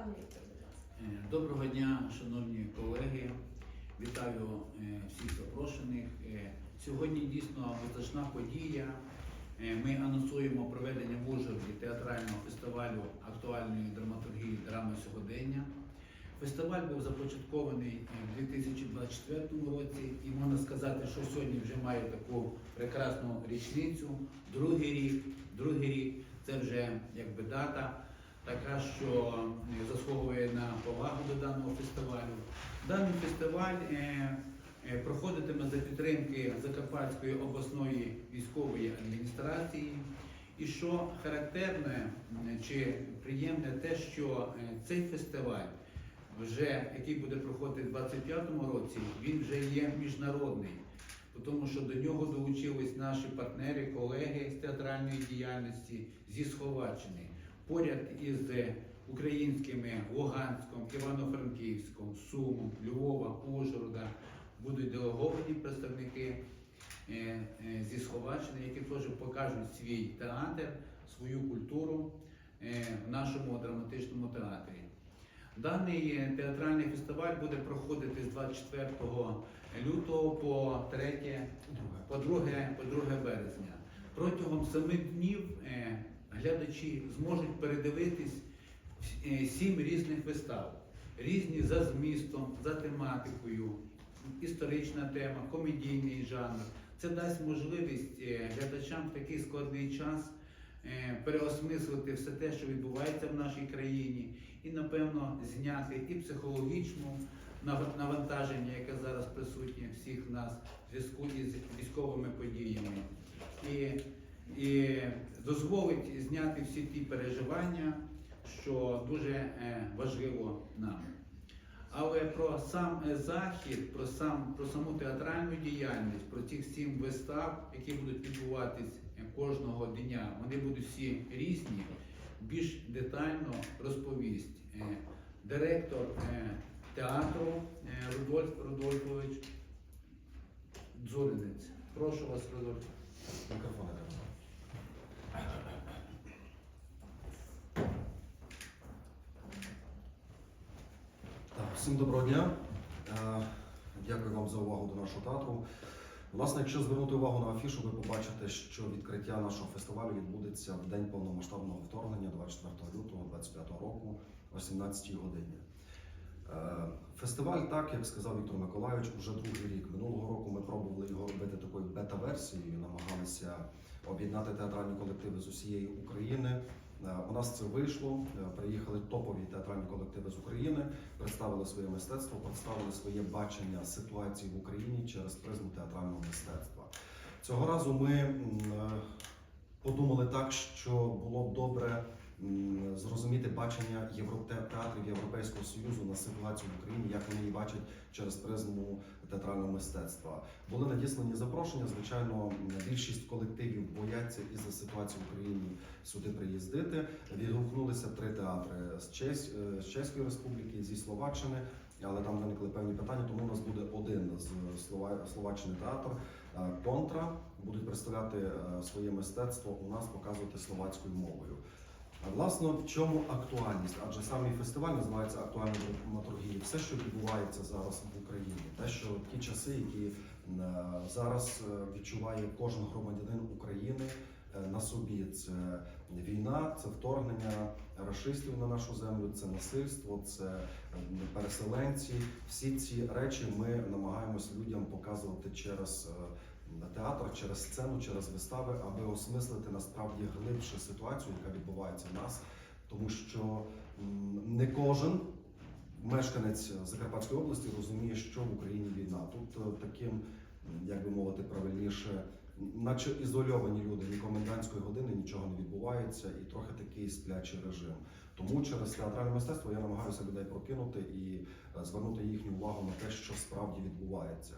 Пане Віктор, будь ласка. Е, Доброго дня, шановні колеги. Вітаю е, всіх запрошених. Е, Сьогодні дійсно визначна подія. Ми анонсуємо проведення в Ужгороді театрального фестивалю актуальної драматургії драми сьогодення. Фестиваль був започаткований в 2024 році, і можна сказати, що сьогодні вже має таку прекрасну річницю. Другий рік, другий рік це вже якби дата така, що е, заслуговує на повагу до даного фестивалю. Даний фестиваль е, е, проходитиме за підтримки Закарпатської обласної військової адміністрації. І що характерне чи приємне те, що цей фестиваль, вже який буде проходити в 2025 році, він вже є міжнародний, тому що до нього долучились наші партнери, колеги з театральної діяльності зі Словаччини поряд із українськими Луганськом, Івано-Франківськом, Сумом, Львова, Ужгорода будуть делеговані представники е, е, зі Словаччини, які теж покажуть свій театр, свою культуру е, в нашому драматичному театрі. Даний театральний фестиваль буде проходити з 24 лютого по 3, по 2, по 2 березня. Протягом семи днів глядачі зможуть передивитись е, сім різних вистав, різні за змістом, за тематикою, історична тема, комедійний жанр. Це дасть можливість е, глядачам в такий складний час е, переосмислити все те, що відбувається в нашій країні, і, напевно, зняти і психологічну навантаження, яке зараз присутнє всіх нас в зв'язку із військовими подіями. І і дозволить зняти всі ті переживання, що дуже е, важливо нам. Але про сам е, захід, про, сам, про саму театральну діяльність, про ці сім вистав, які будуть відбуватись е, кожного дня, вони будуть всі різні, більш детально розповість директор театру Рудольф Рудольфович Дзуринець. Прошу вас, Рудольф. Так, всім доброго дня. Е, Дякую вам за увагу до нашого театру. Власне, якщо звернути увагу на афішу, ви побачите, що відкриття нашого фестивалю відбудеться в день повномасштабного вторгнення 24 лютого 2025 року о 17 годині. Е, Фестиваль, так як сказав Віктор Миколайович, уже другий рік. Минулого року ми пробували його робити такою бета-версією, намагалися об'єднати театральні колективи з усієї України. Е, У нас це вийшло. Е, Приїхали топові театральні колективи з України, представили своє мистецтво, представили своє бачення ситуації в Україні через призму театрального мистецтва. Цього разу ми е, подумали так, що було б добре зрозуміти бачення європе- театрів Європейського Союзу на ситуацію в Україні, як вони її бачать через призму театрального мистецтва. Були надіслані запрошення. Звичайно, більшість колективів бояться із-за ситуації в Україні сюди приїздити. Відгукнулися три театри з, Чесь, е, з Чеської Республіки, зі Словаччини. Але там виникли певні питання, тому у нас буде один з Слова- Словаччини театр е, контра. Будуть представляти е, своє мистецтво у нас, показувати словацькою мовою. А, Власне, в чому актуальність? Адже саме фестиваль називається актуальна драматургія. Все, що відбувається зараз в Україні, те, що ті часи, які е, зараз е, відчуває кожен громадянин України е, на собі, це війна, це вторгнення рашистів на нашу землю, це насильство, це переселенці. Всі ці речі ми намагаємось людям показувати через. На театр через сцену, через вистави, аби осмислити насправді глибше ситуацію, яка відбувається в нас, тому що не кожен мешканець Закарпатської області розуміє, що в Україні війна. Тут е, таким, як би мовити, правильніше, наче ізольовані люди, ні комендантської години нічого не відбувається, і трохи такий сплячий режим. Тому через театральне мистецтво я намагаюся людей прокинути і е, звернути їхню увагу на те, що справді відбувається.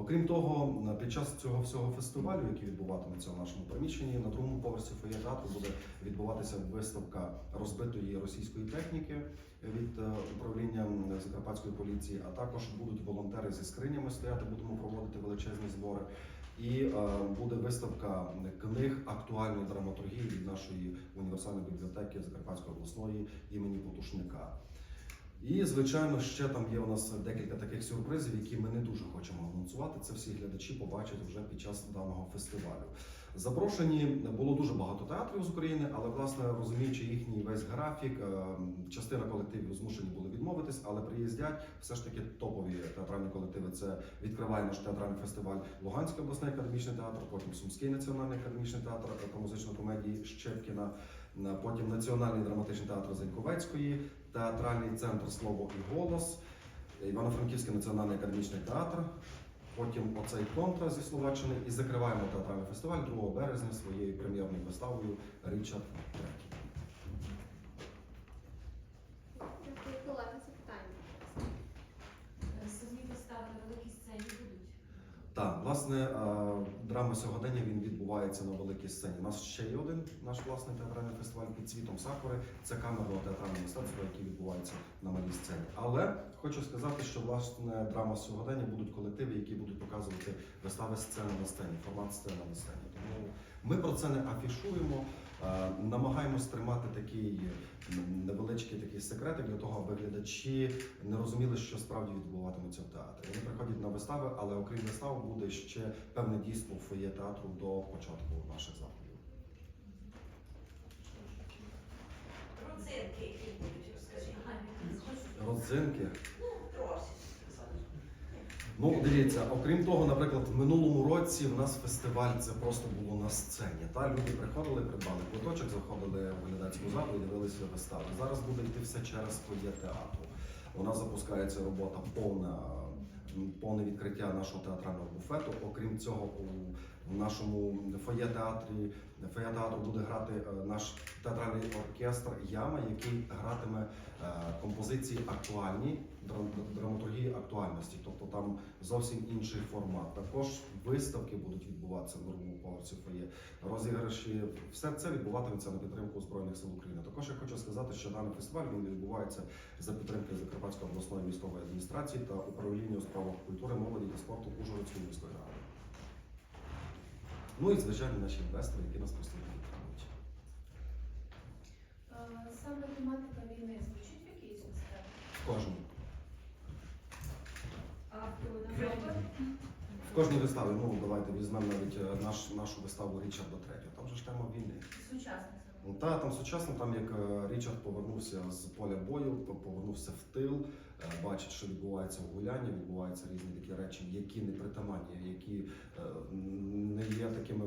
Окрім того, під час цього всього фестивалю, який відбуватиметься в нашому приміщенні, на другому поверсі фоє театру буде відбуватися виставка розбитої російської техніки від е, управління Закарпатської поліції, а також будуть волонтери зі скринями стояти. Будемо проводити величезні збори. І е, буде виставка книг актуальної драматургії від нашої універсальної бібліотеки Закарпатської обласної імені Потушника. І, звичайно, ще там є у нас декілька таких сюрпризів, які ми не дуже хочемо анонсувати. Це всі глядачі побачать вже під час даного фестивалю. Запрошені було дуже багато театрів з України, але власне розуміючи їхній весь графік, е, частина колективів змушені були відмовитись, але приїздять все ж таки топові театральні колективи. Це відкриває наш театральний фестиваль Луганський обласний академічний театр, потім Сумський національний академічний театр е, по музичної комедії Щепкіна, потім Національний драматичний театр Зеньковецької, театральний центр Слово і голос, Івано-Франківський національний академічний театр. Потім оцей контра зі Словаччини і закриваємо театральний фестиваль 2 березня своєю прем'єрною виставою Річард III. Дякую, колеги, запитання. Самі вистави на великій сцені будуть. Так, власне, драма сьогодення він відбувається на великій сцені. У нас ще є один наш власний театральний фестиваль під світом Сакури. Це камерного театрального мистецтва, який відбувається на малій сцені. Але хочу сказати, що власне драма сьогодення будуть колективи, які будуть показувати вистави сцени на сцені, формат сцени на сцені. Тому ми про це не афішуємо. Е, Намагаємось тримати такий м, невеличкий такий секретик для того, аби глядачі не розуміли, що справді відбуватиметься в театрі. Вони приходять на вистави, але окрім вистав буде ще певне дійство в фоє театру до початку наших заходів. Родзинки, які будуть, розкажіть. Родзинки. Ну. Дивіться, окрім того, наприклад, в минулому році в нас фестиваль це просто було на сцені. Та люди приходили, придбали квиточок, заходили в глядацьку залу і дивилися вистави. Зараз буде йти все через подія театру. У нас запускається робота повна. Повне відкриття нашого театрального буфету. Окрім цього, у в нашому фоє театрі фоє театру буде грати е, наш театральний оркестр Яма, який гратиме е, композиції актуальні, драм- драматургії актуальності. Тобто там зовсім інший формат. Також виставки будуть відбуватися в другому поверсі фоє. Розіграші, все це відбуватиметься на підтримку Збройних сил України. Також я хочу сказати, що даний фестиваль він відбувається за підтримки Закарпатської обласної військової адміністрації та управління у справах культури, молоді та спорту Ужгородської міської ради. Ну і звичайно наші інвестори, які нас постійно підтримують. Е, Саме тематика війни звучить в якійсь В кожній. А В кожній виставі, ну давайте візьмемо навіть е, наш, нашу виставу Річарда Третього. Там же ж тема війни. сучасних Ну, Та там сучасно, там як е, Річард повернувся з поля бою, по- повернувся в тил, е, бачить, що відбувається в гулянні, відбуваються різні такі речі, які не притаманні, які е, не є такими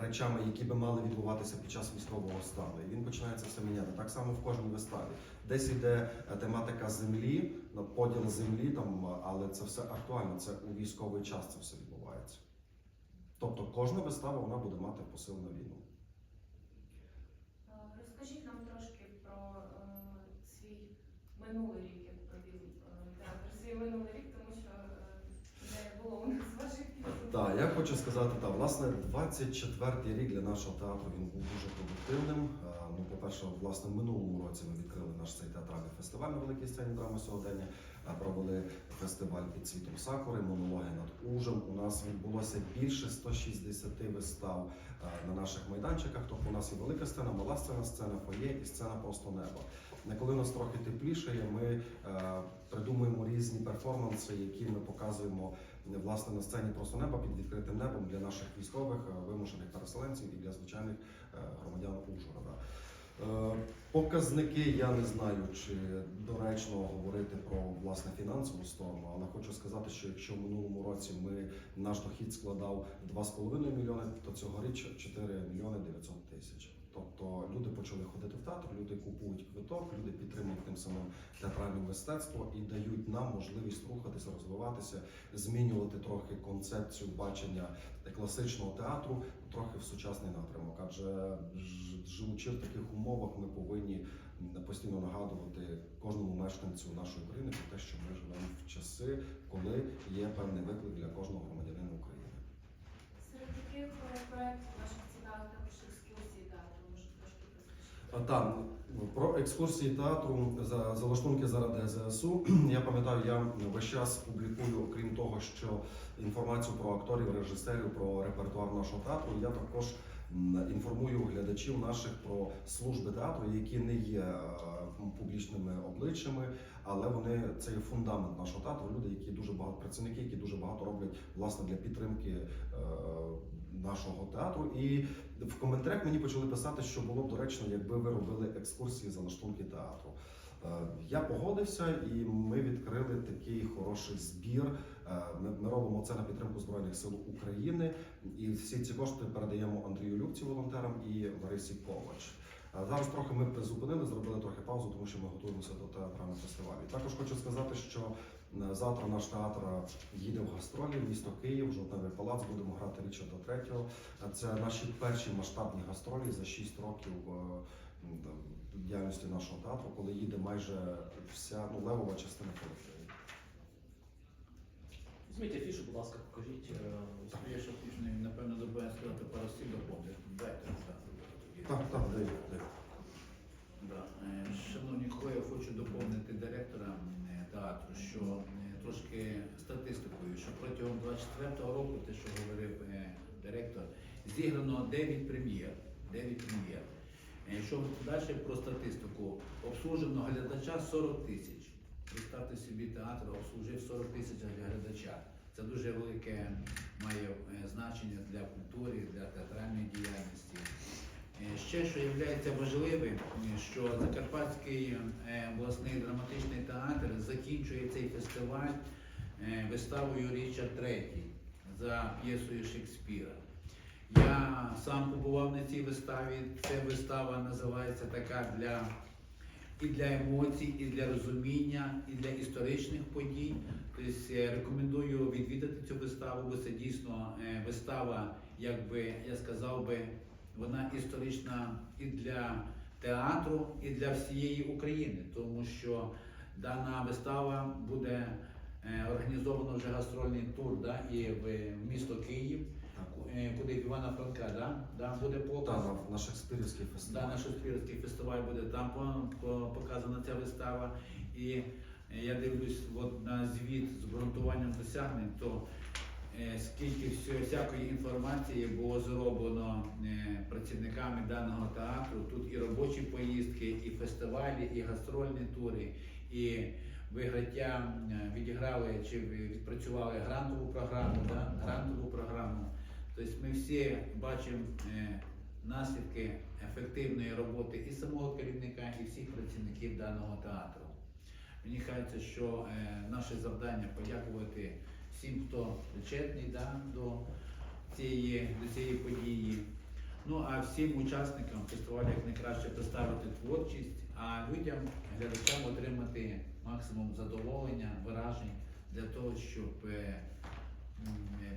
речами, які би мали відбуватися під час військового стану. І він починає це все міняти. Так само в кожній виставі. Десь йде тематика землі, поділ землі, там, але це все актуально. Це у військовий час це все відбувається. Тобто кожна вистава вона буде мати посил на війну. Е, Розкажіть нам трошки про е, свій минулий рік, як провів театр. Свій минулий рік, тому що е, не було у нас ваших підсумків. Так, я хочу сказати, так, власне, 24-й рік для нашого театру він був дуже продуктивним. Е, Ну, по-перше, власне, в минулому році ми відкрили наш цей театральний фестиваль на великій сцені драми сьогодення. е, Провели фестиваль під світом Сакури, монологи над Ужем. У нас відбулося більше 160 вистав на наших майданчиках. Тобто у нас є велика сцена, мала сцена, сцена фоє і сцена просто неба. Коли у нас трохи тепліше, ми е, придумуємо різні перформанси, які ми показуємо е, власне на сцені просто неба під відкритим небом для наших військових, е, вимушених переселенців і для звичайних громадян Ужгорода. Показники я не знаю, чи доречно говорити про власне фінансову сторону, але хочу сказати, що якщо в минулому році ми наш дохід складав 2,5 мільйони, то цьогоріч 4 мільйони 900 тисяч. Люди почали ходити в театр, люди купують квиток, люди підтримують тим самим театральне мистецтво і дають нам можливість рухатися, розвиватися, змінювати трохи концепцію бачення класичного театру трохи в сучасний напрямок. Адже живучи в таких умовах, ми повинні постійно нагадувати кожному мешканцю нашої країни про те, що ми живемо в часи, коли є певний виклик для кожного громадянина України. Серед таких е, проєктів ваших цікавих також екскурсії театру, може трошки розкажіть? А, Там про екскурсії театру за залаштунки заради ЗСУ. Я пам'ятаю, я весь час публікую, окрім того, що інформацію про акторів, режисерів, про репертуар нашого театру. Я також Інформую глядачів наших про служби театру, які не є публічними обличчями, але вони це є фундамент нашого театру. Люди, які дуже багато працівники, які дуже багато роблять власне для підтримки е, нашого театру. І в коментарях мені почали писати, що було б доречно, якби ви робили екскурсії за лаштунки театру. Е, Я погодився, і ми відкрили такий хороший збір. Е, Ми, робимо це на підтримку Збройних сил України, і всі ці кошти передаємо Андрію Любці, волонтерам і Ларисі Ковач. Е, Зараз трохи ми призупинили, зробили трохи паузу, тому що ми готуємося до театрального фестивалю. Також хочу сказати, що завтра наш театр їде в гастролі в місто Київ, Жовтневий палац. Будемо грати Річарда третього. Е, Це наші перші масштабні гастролі за 6 років е, там, діяльності нашого театру, коли їде майже вся ну, левова частина колективу. Візьміть афішу, будь ласка, покажіть. е, Я ще пізно, напевно, забув сказати пару слів доповнити. Дайте. Так, так. Е, Шановні колеги, я хочу доповнити директора е, театру, що е, трошки статистикою, що протягом 24-го року, те, що говорив е, директор, зіграно 9 прем'єр. 9 прем'єр. Е, Якщо далі про статистику, обслужено глядача 40 тисяч. Представте собі, театр обслужив 40 тисяч глядача. Це дуже велике має значення для культури, для театральної діяльності. Е, Ще що є важливим, е, що Закарпатський е, обласний драматичний театр закінчує цей фестиваль виставою Річард III за п'єсою Шекспіра. Я сам побував на цій виставі. Ця вистава називається така для і для емоцій, і для розуміння, і для історичних подій. Тобто рекомендую відвідати цю виставу, бо це дійсно вистава, як би я сказав би, вона історична і для театру, і для всієї України, тому що дана вистава буде е, організовано вже гастрольний тур да, і в місто Київ, е, куди Івана Франка да, да, буде показ. Та, на, на Шекспірівський фестиваль. Да, наш Шекспірський фестиваль буде там по- по- показана ця вистава. І е, я дивлюсь от на звіт з ґрунтуванням досягнень, то скільки всякої інформації було зроблено е, працівниками даного театру. Тут і робочі поїздки, і фестивалі, і гастрольні тури, і виграття е, відіграли чи відпрацювали грантову програму, да, грантову програму. Тобто ми всі бачимо е, наслідки ефективної роботи і самого керівника, і всіх працівників даного театру. Мені кажеться, що е, наше завдання подякувати всім, хто причетний да, до, цієї, до цієї події. Ну а всім учасникам фестивалю як найкраще представити творчість, а людям, глядачам отримати максимум задоволення, вражень для того, щоб е,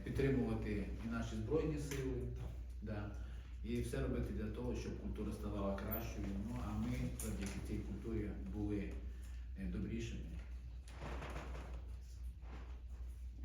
підтримувати і наші збройні сили. Да. І все робити для того, щоб культура ставала кращою. Ну а ми завдяки цій культурі були е, добрішими.